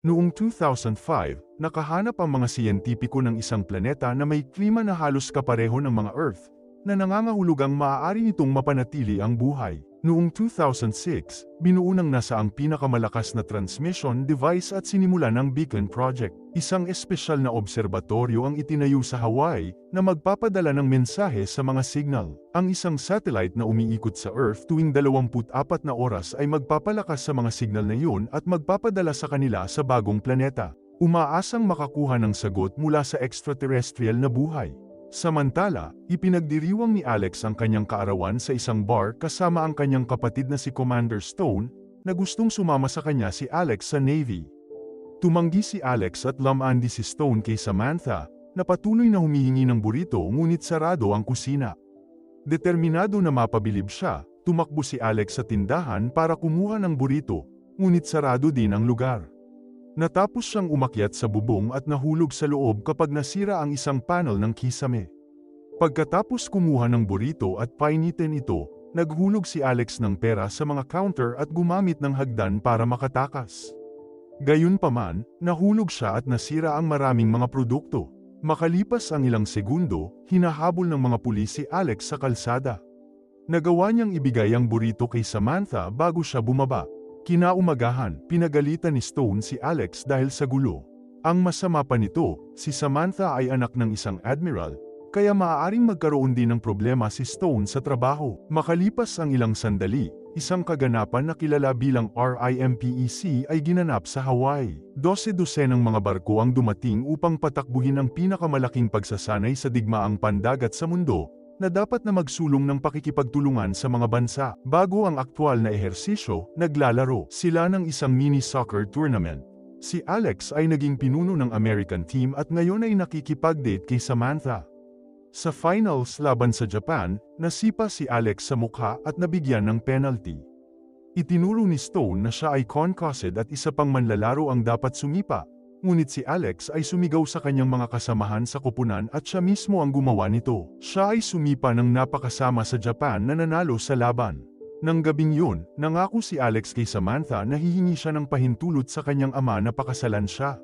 Noong 2005, nakahanap ang mga siyentipiko ng isang planeta na may klima na halos kapareho ng mga Earth, na nangangahulugang maaari nitong mapanatili ang buhay. Noong 2006, binuo ng NASA ang pinakamalakas na transmission device at sinimulan ang Beacon Project, isang espesyal na obserbatoryo ang itinayo sa Hawaii na magpapadala ng mensahe sa mga signal. Ang isang satellite na umiikot sa Earth tuwing 24 na oras ay magpapalakas sa mga signal na yun at magpapadala sa kanila sa bagong planeta. Umaasang makakuha ng sagot mula sa extraterrestrial na buhay. Samantala, ipinagdiriwang ni Alex ang kanyang kaarawan sa isang bar kasama ang kanyang kapatid na si Commander Stone, na gustong sumama sa kanya si Alex sa Navy. Tumanggi si Alex at lamandi si Stone kay Samantha, na patuloy na humihingi ng burrito ngunit sarado ang kusina. Determinado na mapabilib siya, tumakbo si Alex sa tindahan para kumuha ng burrito, ngunit sarado din ang lugar. Natapos siyang umakyat sa bubong at nahulog sa loob kapag nasira ang isang panel ng kisame. Pagkatapos kumuha ng burrito at painitin ito, naghulog si Alex ng pera sa mga counter at gumamit ng hagdan para makatakas. Gayunpaman, nahulog siya at nasira ang maraming mga produkto. Makalipas ang ilang segundo, hinahabol ng mga pulis si Alex sa kalsada. Nagawa niyang ibigay ang burrito kay Samantha bago siya bumaba. Kinaumagahan, pinagalitan ni Stone si Alex dahil sa gulo. Ang masama pa nito, si Samantha ay anak ng isang admiral, kaya maaaring magkaroon din ng problema si Stone sa trabaho. Makalipas ang ilang sandali, isang kaganapan na kilala bilang RIMPEC ay ginanap sa Hawaii. Dose-dosenang mga barko ang dumating upang patakbuhin ang pinakamalaking pagsasanay sa digmaang pandagat sa mundo, na dapat na magsulong ng pakikipagtulungan sa mga bansa. Bago ang aktwal na ehersisyo, naglalaro sila ng isang mini soccer tournament. Si Alex ay naging pinuno ng American team at ngayon ay nakikipag-date kay Samantha. Sa finals laban sa Japan, nasipa si Alex sa mukha at nabigyan ng penalty. Itinuro ni Stone na siya ay concussed at isa pang manlalaro ang dapat sumipa, Ngunit si Alex ay sumigaw sa kanyang mga kasamahan sa kupunan at siya mismo ang gumawa nito. Siya ay sumipa ng napakasama sa Japan na nanalo sa laban. Nang gabing yun, nangako si Alex kay Samantha na hihingi siya ng pahintulot sa kanyang ama na pakasalan siya.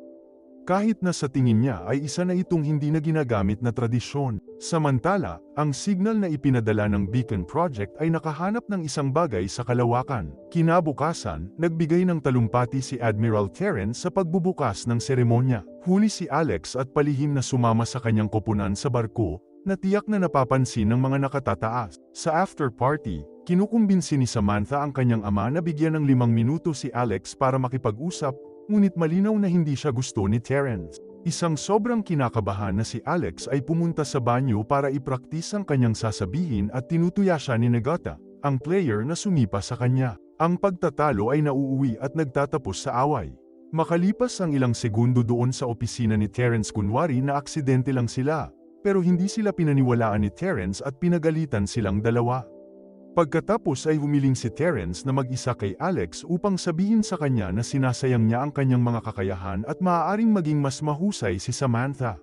Kahit na sa tingin niya ay isa na itong hindi na ginagamit na tradisyon. Samantala, ang signal na ipinadala ng Beacon Project ay nakahanap ng isang bagay sa kalawakan. Kinabukasan, nagbigay ng talumpati si Admiral Terence sa pagbubukas ng seremonya. Huli si Alex at palihim na sumama sa kanyang koponan sa barko, na tiyak na napapansin ng mga nakatataas. Sa after party, kinukumbinsi ni Samantha ang kanyang ama na bigyan ng limang minuto si Alex para makipag-usap Ngunit malinaw na hindi siya gusto ni Terence. Isang sobrang kinakabahan na si Alex ay pumunta sa banyo para ipraktis ang kanyang sasabihin at tinutuya siya ni Nagata, ang player na sumipa sa kanya. Ang pagtatalo ay nauuwi at nagtatapos sa away. Makalipas ang ilang segundo doon sa opisina ni Terence kunwari na aksidente lang sila, pero hindi sila pinaniwalaan ni Terence at pinagalitan silang dalawa. Pagkatapos ay humiling si Terence na mag-isa kay Alex upang sabihin sa kanya na sinasayang niya ang kanyang mga kakayahan at maaaring maging mas mahusay si Samantha.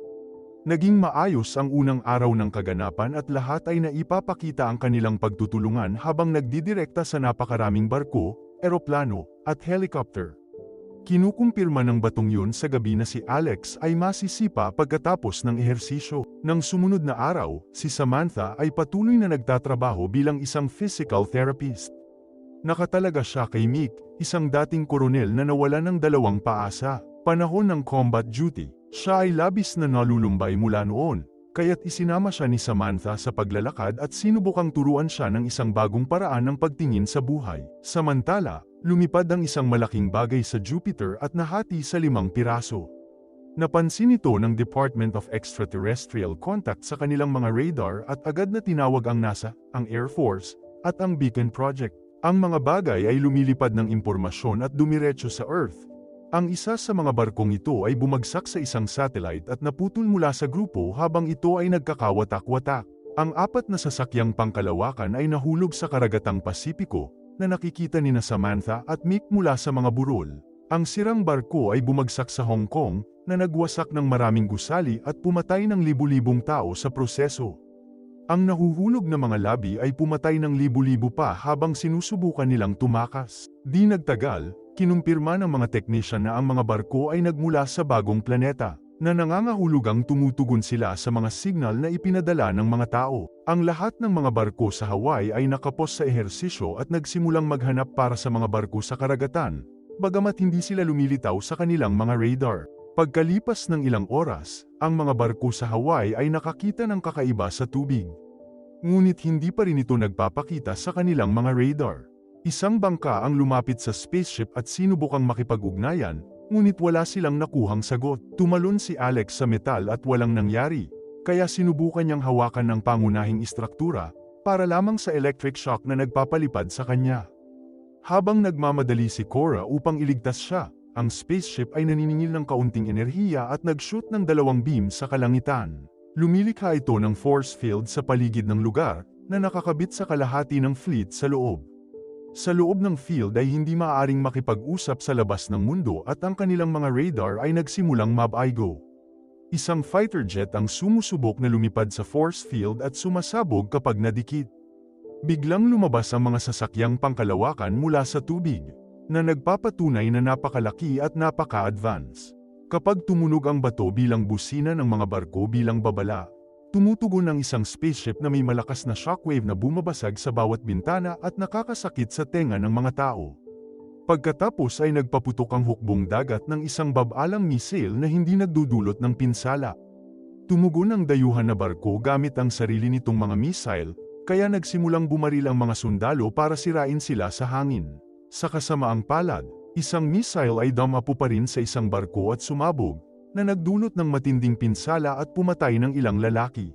Naging maayos ang unang araw ng kaganapan at lahat ay naipapakita ang kanilang pagtutulungan habang nagdidirekta sa napakaraming barko, eroplano, at helicopter. Kinukumpirma ng batong yun sa gabi na si Alex ay masisipa pagkatapos ng ehersisyo. Nang sumunod na araw, si Samantha ay patuloy na nagtatrabaho bilang isang physical therapist. Nakatalaga siya kay Mick, isang dating koronel na nawala ng dalawang paasa. Panahon ng combat duty, siya ay labis na nalulumbay mula noon, kaya't isinama siya ni Samantha sa paglalakad at sinubukang turuan siya ng isang bagong paraan ng pagtingin sa buhay. Samantala, Lumipad ang isang malaking bagay sa Jupiter at nahati sa limang piraso. Napansin ito ng Department of Extraterrestrial Contact sa kanilang mga radar at agad na tinawag ang NASA, ang Air Force, at ang Beacon Project. Ang mga bagay ay lumilipad ng impormasyon at dumiretso sa Earth. Ang isa sa mga barkong ito ay bumagsak sa isang satellite at naputol mula sa grupo habang ito ay nagkakawatak-watak. Ang apat na sasakyang pangkalawakan ay nahulog sa karagatang Pasipiko, na nakikita ni na Samantha at Mick mula sa mga burol. Ang sirang barko ay bumagsak sa Hong Kong na nagwasak ng maraming gusali at pumatay ng libu-libong tao sa proseso. Ang nahuhulog na mga labi ay pumatay ng libu-libo pa habang sinusubukan nilang tumakas. Di nagtagal, kinumpirma ng mga teknisyan na ang mga barko ay nagmula sa bagong planeta, na nangangahulugang tumutugon sila sa mga signal na ipinadala ng mga tao. Ang lahat ng mga barko sa Hawaii ay nakapos sa ehersisyo at nagsimulang maghanap para sa mga barko sa karagatan, bagamat hindi sila lumilitaw sa kanilang mga radar. Pagkalipas ng ilang oras, ang mga barko sa Hawaii ay nakakita ng kakaiba sa tubig. Ngunit hindi pa rin ito nagpapakita sa kanilang mga radar. Isang bangka ang lumapit sa spaceship at sinubukang makipag-ugnayan, ngunit wala silang nakuhang sagot. Tumalon si Alex sa metal at walang nangyari, kaya sinubukan niyang hawakan ng pangunahing istruktura, para lamang sa electric shock na nagpapalipad sa kanya. Habang nagmamadali si Cora upang iligtas siya, ang spaceship ay naniningil ng kaunting enerhiya at nag-shoot ng dalawang beam sa kalangitan. Lumilikha ito ng force field sa paligid ng lugar, na nakakabit sa kalahati ng fleet sa loob. Sa loob ng field ay hindi maaaring makipag-usap sa labas ng mundo at ang kanilang mga radar ay nagsimulang mab-aigo. Isang fighter jet ang sumusubok na lumipad sa force field at sumasabog kapag nadikit. Biglang lumabas ang mga sasakyang pangkalawakan mula sa tubig, na nagpapatunay na napakalaki at napaka-advance. Kapag tumunog ang bato bilang busina ng mga barko bilang babala, Tumutugon ang isang spaceship na may malakas na shockwave na bumabasag sa bawat bintana at nakakasakit sa tenga ng mga tao. Pagkatapos ay nagpaputok ang hukbong dagat ng isang babalang misil na hindi nagdudulot ng pinsala. Tumugon ang dayuhan na barko gamit ang sarili nitong mga missile, kaya nagsimulang bumaril ang mga sundalo para sirain sila sa hangin. Sa kasamaang palad, isang missile ay damapo pa rin sa isang barko at sumabog, na nagdulot ng matinding pinsala at pumatay ng ilang lalaki.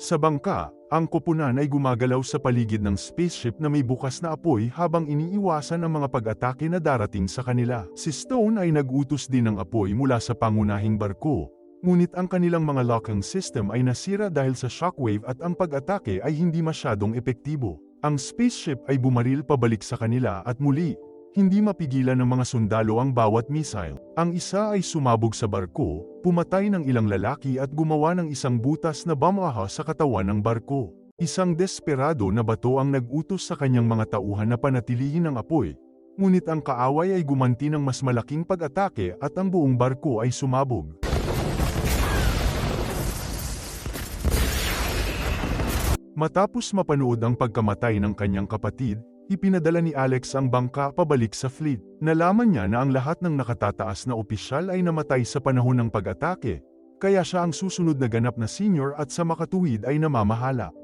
Sa bangka, ang koponan ay gumagalaw sa paligid ng spaceship na may bukas na apoy habang iniiwasan ang mga pag-atake na darating sa kanila. Si Stone ay nagutos din ng apoy mula sa pangunahing barko, ngunit ang kanilang mga locking system ay nasira dahil sa shockwave at ang pag-atake ay hindi masyadong epektibo. Ang spaceship ay bumaril pabalik sa kanila at muli, hindi mapigilan ng mga sundalo ang bawat missile. Ang isa ay sumabog sa barko, pumatay ng ilang lalaki at gumawa ng isang butas na bamaha sa katawan ng barko. Isang desperado na bato ang nag-utos sa kanyang mga tauhan na panatilihin ang apoy. Ngunit ang kaaway ay gumanti ng mas malaking pag-atake at ang buong barko ay sumabog. Matapos mapanood ang pagkamatay ng kanyang kapatid, ipinadala ni Alex ang bangka pabalik sa fleet. Nalaman niya na ang lahat ng nakatataas na opisyal ay namatay sa panahon ng pag-atake, kaya siya ang susunod na ganap na senior at sa makatuwid ay namamahala.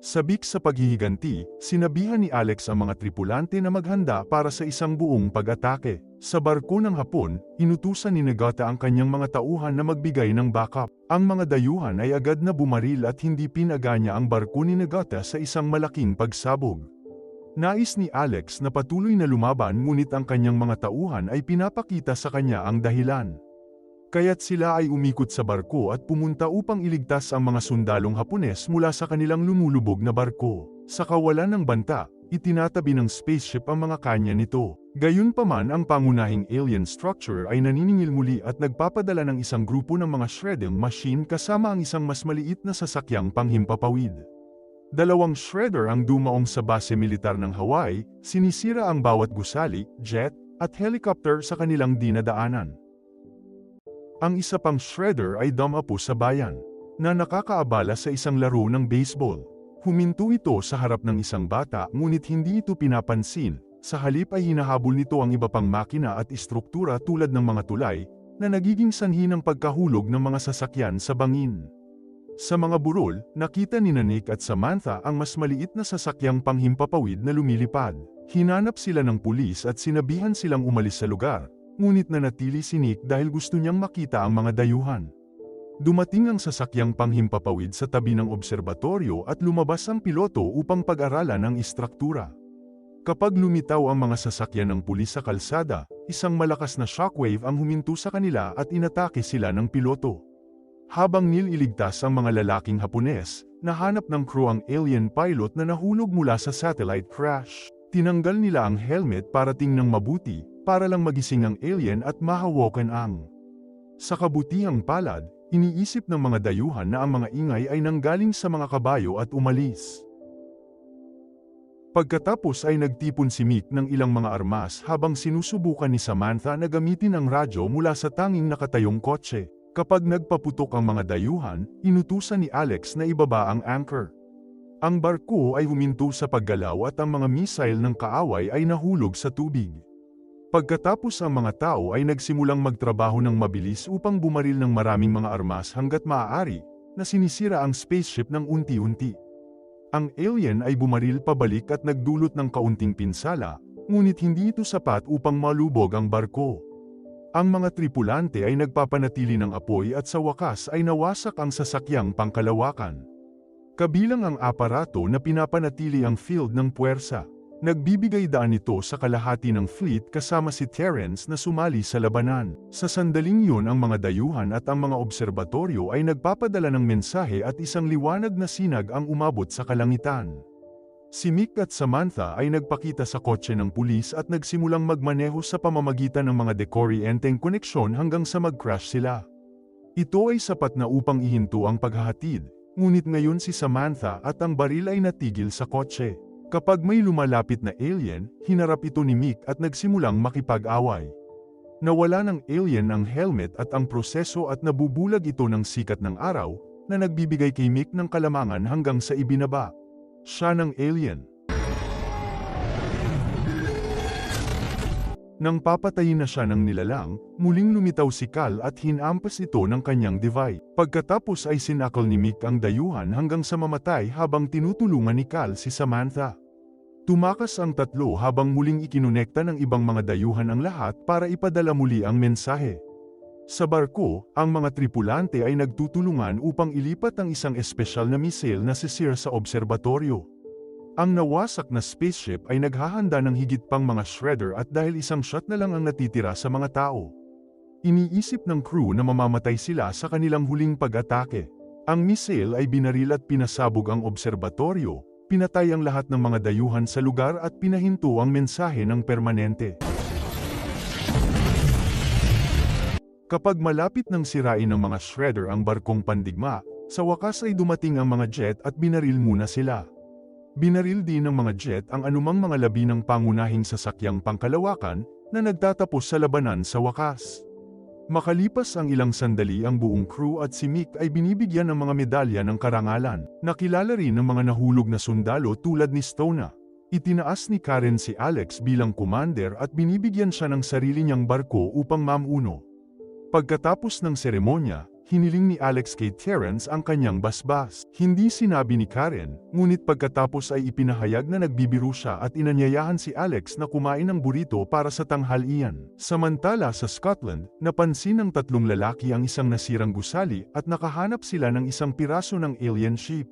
Sabik sa paghihiganti, sinabihan ni Alex ang mga tripulante na maghanda para sa isang buong pag-atake. Sa barko ng Hapon, inutusan ni Nagata ang kanyang mga tauhan na magbigay ng backup. Ang mga dayuhan ay agad na bumaril at hindi pinaganya ang barko ni Nagata sa isang malaking pagsabog. Nais ni Alex na patuloy na lumaban ngunit ang kanyang mga tauhan ay pinapakita sa kanya ang dahilan. Kaya't sila ay umikot sa barko at pumunta upang iligtas ang mga sundalong Hapones mula sa kanilang lumulubog na barko. Sa kawalan ng banta, itinatabi ng spaceship ang mga kanya nito. Gayunpaman ang pangunahing alien structure ay naniningil muli at nagpapadala ng isang grupo ng mga shredding machine kasama ang isang mas maliit na sasakyang panghimpapawid. Dalawang shredder ang dumaong sa base militar ng Hawaii, sinisira ang bawat gusali, jet, at helicopter sa kanilang dinadaanan. Ang isa pang shredder ay dumapo sa bayan, na nakakaabala sa isang laro ng baseball. Huminto ito sa harap ng isang bata ngunit hindi ito pinapansin, sa halip ay hinahabol nito ang iba pang makina at istruktura tulad ng mga tulay, na nagiging sanhi ng pagkahulog ng mga sasakyan sa bangin. Sa mga burol, nakita ni Nick at Samantha ang mas maliit na sasakyang panghimpapawid na lumilipad. Hinanap sila ng pulis at sinabihan silang umalis sa lugar, ngunit nanatili si Nick dahil gusto niyang makita ang mga dayuhan. Dumating ang sasakyang panghimpapawid sa tabi ng obserbatoryo at lumabas ang piloto upang pag-aralan ang istruktura. Kapag lumitaw ang mga sasakyan ng pulis sa kalsada, isang malakas na shockwave ang huminto sa kanila at inatake sila ng piloto. Habang nililigtas ang mga lalaking Hapones, nahanap ng crew ang alien pilot na nahulog mula sa satellite crash. Tinanggal nila ang helmet para tingnan mabuti, para lang magising ang alien at mahawakan ang. Sa kabutihang palad, iniisip ng mga dayuhan na ang mga ingay ay nanggaling sa mga kabayo at umalis. Pagkatapos ay nagtipon si Mick ng ilang mga armas habang sinusubukan ni Samantha na gamitin ang radyo mula sa tanging nakatayong kotse. Kapag nagpaputok ang mga dayuhan, inutusan ni Alex na ibaba ang anchor. Ang barko ay huminto sa paggalaw at ang mga missile ng kaaway ay nahulog sa tubig. Pagkatapos ang mga tao ay nagsimulang magtrabaho ng mabilis upang bumaril ng maraming mga armas hanggat maaari, na sinisira ang spaceship ng unti-unti. Ang alien ay bumaril pabalik at nagdulot ng kaunting pinsala, ngunit hindi ito sapat upang malubog ang barko. Ang mga tripulante ay nagpapanatili ng apoy at sa wakas ay nawasak ang sasakyang pangkalawakan. Kabilang ang aparato na pinapanatili ang field ng puwersa. Nagbibigay daan ito sa kalahati ng fleet kasama si Terence na sumali sa labanan. Sa sandaling yun ang mga dayuhan at ang mga obserbatoryo ay nagpapadala ng mensahe at isang liwanag na sinag ang umabot sa kalangitan. Si Mick at Samantha ay nagpakita sa kotse ng pulis at nagsimulang magmaneho sa pamamagitan ng mga dekorienteng koneksyon hanggang sa mag-crash sila. Ito ay sapat na upang ihinto ang paghahatid, ngunit ngayon si Samantha at ang baril ay natigil sa kotse. Kapag may lumalapit na alien, hinarap ito ni Mick at nagsimulang makipag-away. Nawala ng alien ang helmet at ang proseso at nabubulag ito ng sikat ng araw, na nagbibigay kay Mick ng kalamangan hanggang sa ibinaba. Siya ng alien. Nang papatayin na siya ng nilalang, muling lumitaw si Cal at hinampas ito ng kanyang device. Pagkatapos ay sinakal ni Mick ang dayuhan hanggang sa mamatay habang tinutulungan ni Cal si Samantha. Tumakas ang tatlo habang muling ikinonekta ng ibang mga dayuhan ang lahat para ipadala muli ang mensahe. Sa barko, ang mga tripulante ay nagtutulungan upang ilipat ang isang espesyal na misil na si Sear sa obserbatoryo. Ang nawasak na spaceship ay naghahanda ng higit pang mga shredder at dahil isang shot na lang ang natitira sa mga tao. Iniisip ng crew na mamamatay sila sa kanilang huling pag-atake. Ang misil ay binaril at pinasabog ang obserbatoryo, pinatay ang lahat ng mga dayuhan sa lugar at pinahinto ang mensahe ng permanente. Kapag malapit ng sirain ng mga shredder ang barkong pandigma, sa wakas ay dumating ang mga jet at binaril muna sila. Binaril din ng mga jet ang anumang mga labi ng pangunahing sasakyang pangkalawakan na nagtatapos sa labanan sa wakas. Makalipas ang ilang sandali ang buong crew at si Mick ay binibigyan ng mga medalya ng karangalan. Nakilala rin ng mga nahulog na sundalo tulad ni Stona. Itinaas ni Karen si Alex bilang commander at binibigyan siya ng sarili niyang barko upang mamuno. Pagkatapos ng seremonya, hiniling ni Alex kay Terence ang kanyang basbas. Hindi sinabi ni Karen, ngunit pagkatapos ay ipinahayag na nagbibiro siya at inanyayahan si Alex na kumain ng burrito para sa tanghalian. Samantala sa Scotland, napansin ng tatlong lalaki ang isang nasirang gusali at nakahanap sila ng isang piraso ng alien ship.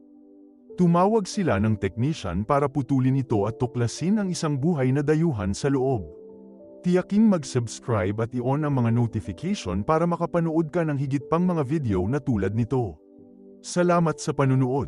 Tumawag sila ng technician para putulin ito at tuklasin ang isang buhay na dayuhan sa loob. Tiyaking mag-subscribe at i-on ang mga notification para makapanood ka ng higit pang mga video na tulad nito. Salamat sa panunood.